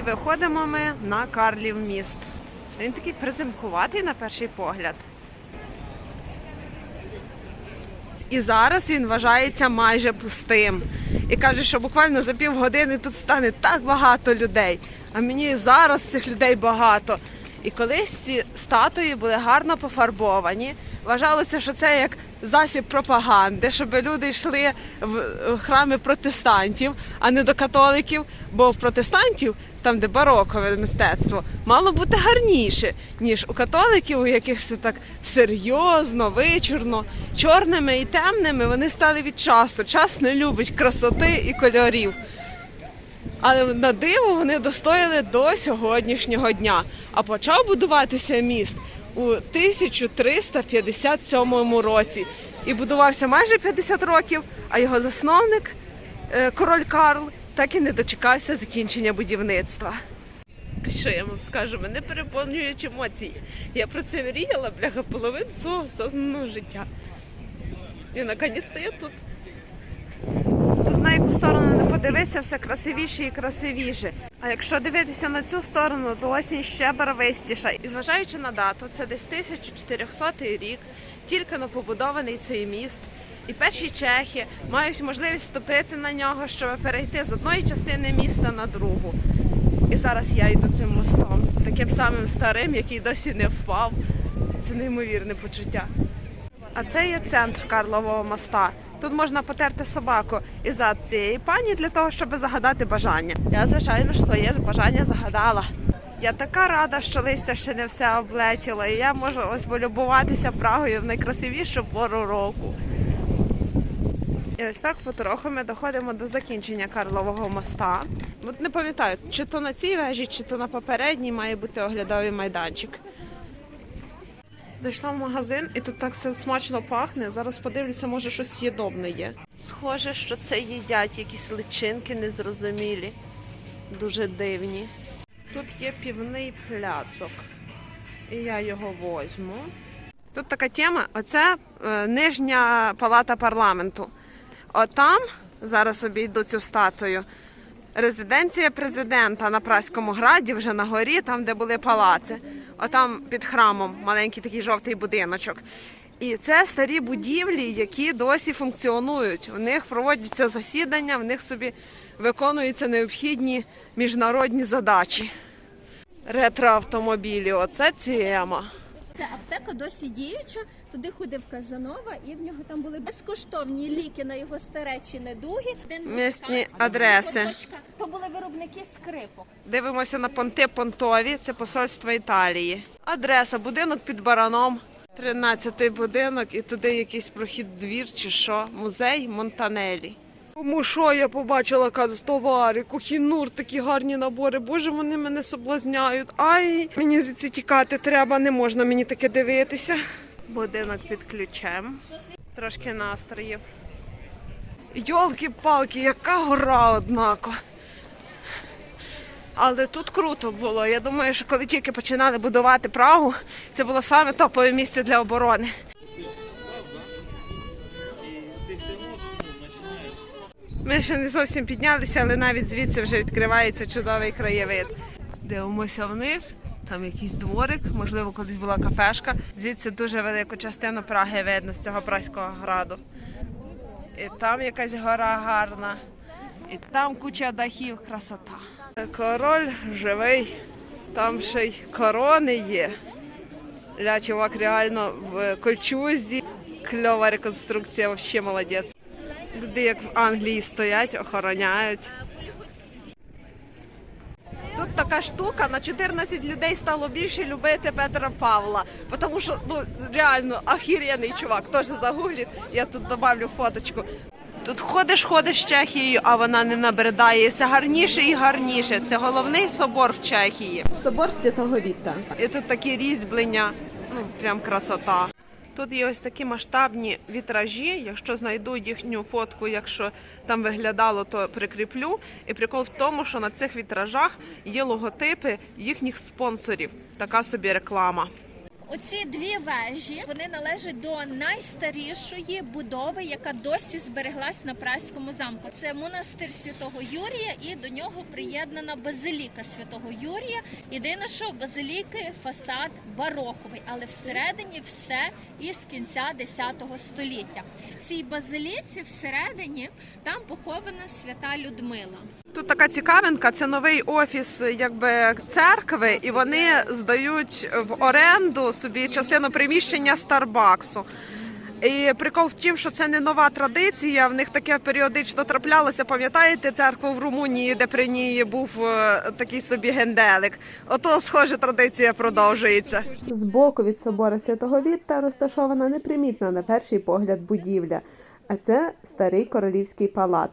І виходимо ми на Карлів міст. Він такий приземкуватий на перший погляд. І зараз він вважається майже пустим. І каже, що буквально за півгодини тут стане так багато людей. А мені зараз цих людей багато. І колись ці статуї були гарно пофарбовані. Вважалося, що це як засіб пропаганди, щоб люди йшли в храми протестантів, а не до католиків. Бо в протестантів, там де барокове мистецтво, мало бути гарніше, ніж у католиків, у яких все так серйозно, вичурно, чорними і темними вони стали від часу. Час не любить красоти і кольорів. Але на диво вони достояли до сьогоднішнього дня. А почав будуватися міст у 1357 році. І будувався майже 50 років, а його засновник, е, король Карл, так і не дочекався закінчення будівництва. Що я вам скажу, мене переповнюють емоції. Я про це мріяла, бляха, половину свого осознаного життя. І наконець-то я тут. Тут на яку сторону не подивися, все красивіше і красивіше. А якщо дивитися на цю сторону, то осінь ще барвистіша. І зважаючи на дату, це десь 1400 рік, тільки но побудований цей міст. І перші чехи мають можливість вступити на нього, щоб перейти з одної частини міста на другу. І зараз я йду цим мостом, таким самим старим, який досі не впав. Це неймовірне почуття. А це є центр Карлового моста. Тут можна потерти собаку і зад цієї пані для того, щоб загадати бажання. Я, звичайно ж, своє бажання загадала. Я така рада, що листя ще не все облетіло, і я можу ось полюбуватися Прагою в найкрасивішу пору року. І ось так потроху ми доходимо до закінчення Карлового моста. От не пам'ятаю, чи то на цій вежі, чи то на попередній має бути оглядовий майданчик. Зайшла в магазин і тут так все смачно пахне. Зараз подивлюся, може щось з'їдобне є. Схоже, що це їдять якісь личинки незрозумілі, дуже дивні. Тут є півний пляцок, і я його возьму. Тут така тема: оце е, нижня палата парламенту. Отам зараз обійду цю статую. Резиденція президента на Праському граді, вже на горі, там, де були палаци. Отам під храмом маленький такий жовтий будиночок. І це старі будівлі, які досі функціонують. У них проводяться засідання, в них собі виконуються необхідні міжнародні задачі. Ретроавтомобілі, оце тема. Це аптека досі діюча. Туди ходив Казанова, і в нього там були безкоштовні ліки на його старечі недуги. Місні адреси. То були виробники скрипок. Дивимося на понти понтові, це посольство Італії. Адреса, будинок під бараном. 13-й будинок і туди якийсь прохід двір чи що. Музей Монтанелі. Тому що я побачила канцтовари, кухінур, такі гарні набори. Боже, вони мене соблазняють. Ай, мені звідси тікати треба, не можна мені таке дивитися. Будинок під ключем. Трошки настроїв. Йолки-палки, яка гора, однако. Але тут круто було. Я думаю, що коли тільки починали будувати Прагу, це було саме топове місце для оборони. Ми ще не зовсім піднялися, але навіть звідси вже відкривається чудовий краєвид. Дивимося вниз. Там якийсь дворик, можливо, колись була кафешка. Звідси дуже велику частину Праги видно з цього праського граду. І там якась гора гарна, і там куча дахів, красота. Король живий, там ще й корони є. Ля, чувак реально в кольчузі. Кльова реконструкція, взагалі молодець. Люди, як в Англії, стоять, охороняють. Така штука, на 14 людей стало більше любити Петра Павла. Тому що ну реально охеренний чувак. Теж загугліть, я тут добавлю фоточку. Тут ходиш, ходиш Чехією, а вона не набридає. Все гарніше і гарніше. Це головний собор в Чехії. Собор Святого Віта. І тут такі різьблення, ну прям красота. Тут є ось такі масштабні вітражі. Якщо знайду їхню фотку, якщо там виглядало, то прикріплю. І прикол в тому, що на цих вітражах є логотипи їхніх спонсорів. Така собі реклама. Оці дві вежі вони належать до найстарішої будови, яка досі збереглась на Праському замку. Це монастир святого Юрія, і до нього приєднана базиліка святого Юрія. Єдине, що базиліки фасад бароковий, але всередині все із кінця 10 століття. В цій базиліці всередині там похована свята Людмила. Тут така цікавинка, це новий офіс якби церкви, і вони здають в оренду собі частину приміщення Старбаксу. І прикол в тім, що це не нова традиція. В них таке періодично траплялося. Пам'ятаєте церкву в Румунії, де при ній був е, такий собі генделик? Ото схоже традиція продовжується. Збоку від собора святого Вітта розташована непримітна на перший погляд будівля, а це старий королівський палац.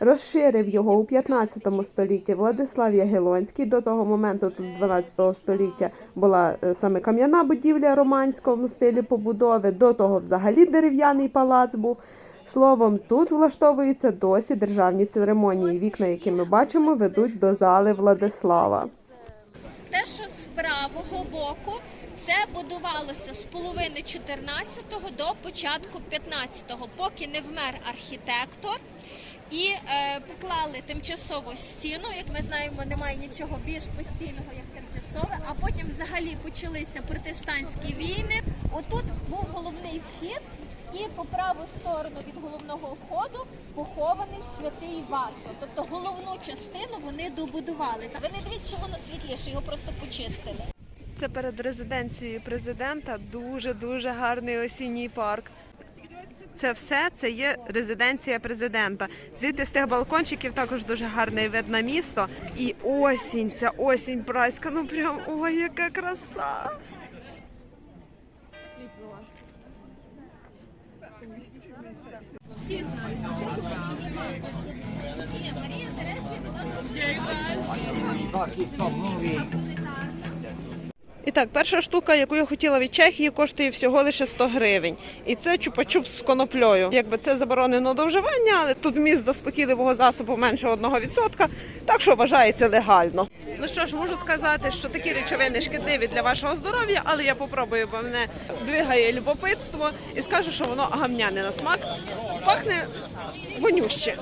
Розширив його у 15 столітті Владислав Ягелонський. До того моменту, тут з 12 століття, була е, саме кам'яна будівля романського стилі побудови. До того взагалі дерев'яний палац був. Словом, тут влаштовуються досі державні церемонії. Вікна, які ми бачимо, ведуть до зали Владислава. Те, що з правого боку, це будувалося з половини 14-го до початку 15-го, поки не вмер архітектор. І е, поклали тимчасову стіну. Як ми знаємо, немає нічого більш постійного, як тимчасове. А потім взагалі почалися протестантські війни. Отут був головний вхід, і по праву сторону від головного входу похований святий Вацлав. Тобто головну частину вони добудували. Ви не дивіться, що воно світліше, його просто почистили. Це перед резиденцією президента дуже дуже гарний осінній парк. Це все це є резиденція президента. Звідти з тих балкончиків також дуже гарний вид на місто. І осінь, ця осінь праська. Ну прям ой, яка краса. Всі знають. Марія Тересія була І так, перша штука, яку я хотіла від Чехії, коштує всього лише 100 гривень. І це чупа-чуп з коноплею. Якби це заборонено до вживання, але тут вміст заспокійливого засобу менше 1%, так що вважається легально. Ну що ж, можу сказати, що такі речовини шкідливі для вашого здоров'я, але я попробую, бо мене двигає любопитство і скажу, що воно гамняне на смак. Пахне вонюще.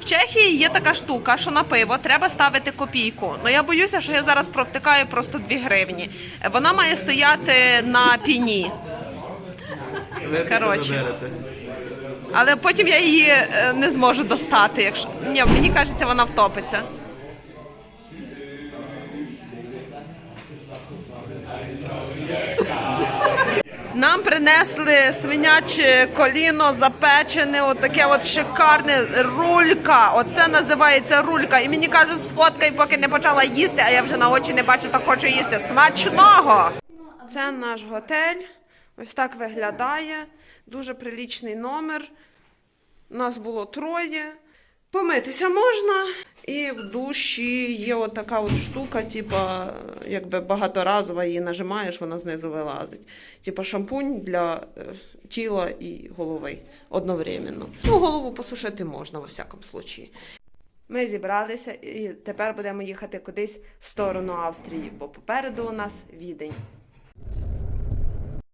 В Чехії є така штука, що на пиво треба ставити копійку. Ну я боюся, що я зараз провтикаю просто 2 гривні. Вона має стояти на піні. Коротше. Але потім я її е, не зможу достати. Якщо ні, мені кажеться, вона втопиться. Нам принесли свиняче коліно запечене, отаке от шикарне рулька. Оце називається рулька. І мені кажуть, сфоткай, поки не почала їсти, а я вже на очі не бачу, так хочу їсти. Смачного! Це наш готель. Ось так виглядає. Дуже прилічний номер. Нас було троє. Помитися можна. І в душі є от така от штука, типа, якби багаторазова її нажимаєш, вона знизу вилазить. Типа шампунь для е, тіла і голови одновременно. Ну, голову посушити можна, во всякому случаї. Ми зібралися і тепер будемо їхати кудись в сторону Австрії, бо попереду у нас відень.